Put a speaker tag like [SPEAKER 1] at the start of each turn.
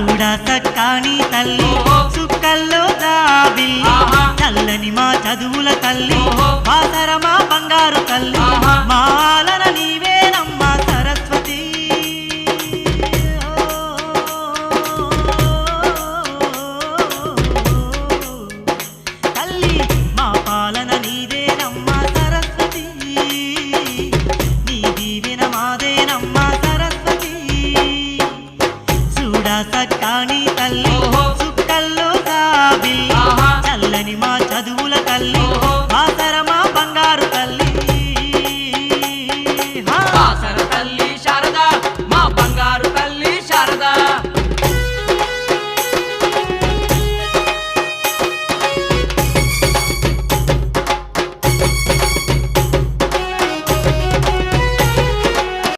[SPEAKER 1] చూడ సక్కాని తల్లి. సుక్కల్లో దాబిల్లి. చల్లని మా చదువుల తల్లి మా బంగారు తల్లి
[SPEAKER 2] ఆహా.
[SPEAKER 1] సక్కాని తల్లి. దాబిల్లి
[SPEAKER 2] ఆహా.
[SPEAKER 1] చల్లని మా చదువుల తల్లి.